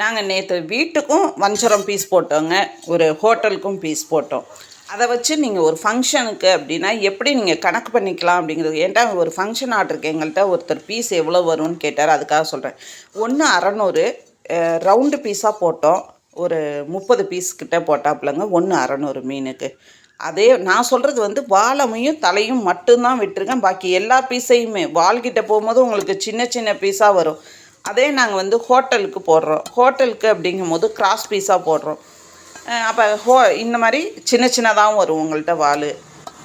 நாங்கள் நேற்று வீட்டுக்கும் வஞ்சரம் பீஸ் போட்டோங்க. ஒரு ஹோட்டலுக்கும் பீஸ் போட்டோம். அதை வச்சு நீங்கள் ஒரு ஃபங்க்ஷனுக்கு அப்படின்னா எப்படி நீங்கள் கணக்கு பண்ணிக்கலாம் அப்படிங்கிறது. ஏன்டா ஒரு ஃபங்க்ஷன் ஆர்டருக்கு எங்கள்கிட்ட ஒருத்தர் பீஸ் எவ்வளோ வரும்னு கேட்டார். அதுக்காக சொல்கிறேன் ஒன்று அறநூறு ரவுண்டு பீஸாக போட்டோம். ஒரு முப்பது பீஸ் கிட்டே போட்டாப்புலங்க. ஒன்று அறநூறு மீனுக்கு. அதே நான் சொல்கிறது வந்து வாழமையும் தலையும் மட்டும்தான் விட்டுருக்கேன். பாக்கி எல்லா பீஸையுமே வால்கிட்ட போகும்போது உங்களுக்கு சின்ன சின்ன பீஸாக வரும். அதே நாங்கள் வந்து ஹோட்டலுக்கு போடுறோம். ஹோட்டலுக்கு அப்படிங்கும்போது கிராஸ் பீஸாக போடுறோம். அப்போ ஹோ இந்த மாதிரி சின்ன சின்னதாகவும் வரும் உங்கள்கிட்ட வால்.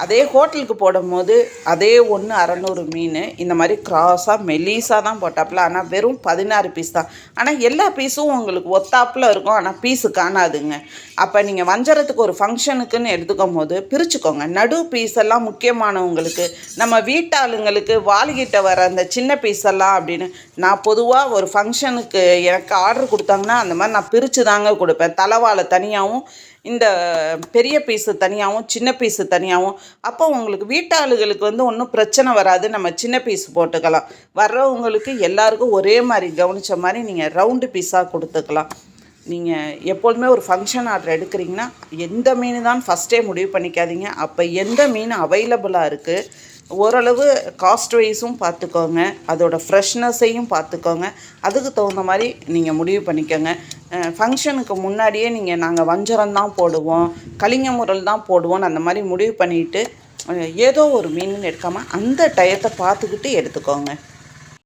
அதே ஹோட்டலுக்கு போடும்போது அதே ஒன்று அறநூறு மீன் இந்த மாதிரி கிராஸாக மெலீஸாக தான் போட்டாப்புல. ஆனால் வெறும் பதினாறு பீஸ் தான். ஆனால் எல்லா பீஸும் உங்களுக்கு ஒத்தாப்பில் இருக்கும். ஆனால் பீஸு காணாதுங்க. அப்போ நீங்கள் வஞ்சரத்துக்கு ஒரு ஃபங்க்ஷனுக்குன்னு எடுத்துக்கும் போது பிரிச்சுக்கோங்க. நடு பீஸ் எல்லாம் முக்கியமானவங்களுக்கு நம்ம வீட்டாளுங்களுக்கு வாலிகிட்ட வர அந்த சின்ன பீஸ் எல்லாம் அப்படின்னு நான் பொதுவாக ஒரு ஃபங்க்ஷனுக்கு எனக்கு ஆர்டர் கொடுத்தாங்கன்னா அந்த மாதிரி நான் பிரித்து தாங்க கொடுப்பேன். தலைவாழை தனியாகவும் இந்த பெரிய பீஸு தனியாகவும் சின்ன பீஸு தனியாகவும் அப்போ உங்களுக்கு வீட்டாளுகளுக்கு வந்து ஒன்றும் பிரச்சனை வராது. நம்ம சின்ன பீஸ் போட்டுக்கலாம். வர்றவங்களுக்கு எல்லாருக்கும் ஒரே மாதிரி கவனித்த மாதிரி நீங்கள் ரவுண்டு பீஸாக கொடுத்துக்கலாம். நீங்கள் எப்பொழுதுமே ஒரு ஃபங்க்ஷன் ஆர்டர் எடுக்கிறீங்கன்னா எந்த மீன் தான் ஃபஸ்ட்டே முடிவு பண்ணிக்காதீங்க. அப்போ எந்த மீன் அவைலபிளாக இருக்குது ஓரளவு காஸ்ட் வைஸும் பார்த்துக்கோங்க. அதோட ஃப்ரெஷ்னஸையும் பார்த்துக்கோங்க. அதுக்கு தகுந்த மாதிரி நீங்கள் முடிவு பண்ணிக்கோங்க. ஃபங்க்ஷனுக்கு முன்னாடியே நீங்கள் நாங்கள் வஞ்சரம் தான் போடுவோம் கலிங்க முரல் தான் போடுவோம்னு அந்த மாதிரி முடிவு பண்ணிவிட்டு ஏதோ ஒரு மீன் எடுக்காமல் அந்த டயத்தை பார்த்துக்கிட்டு எடுத்துக்கோங்க.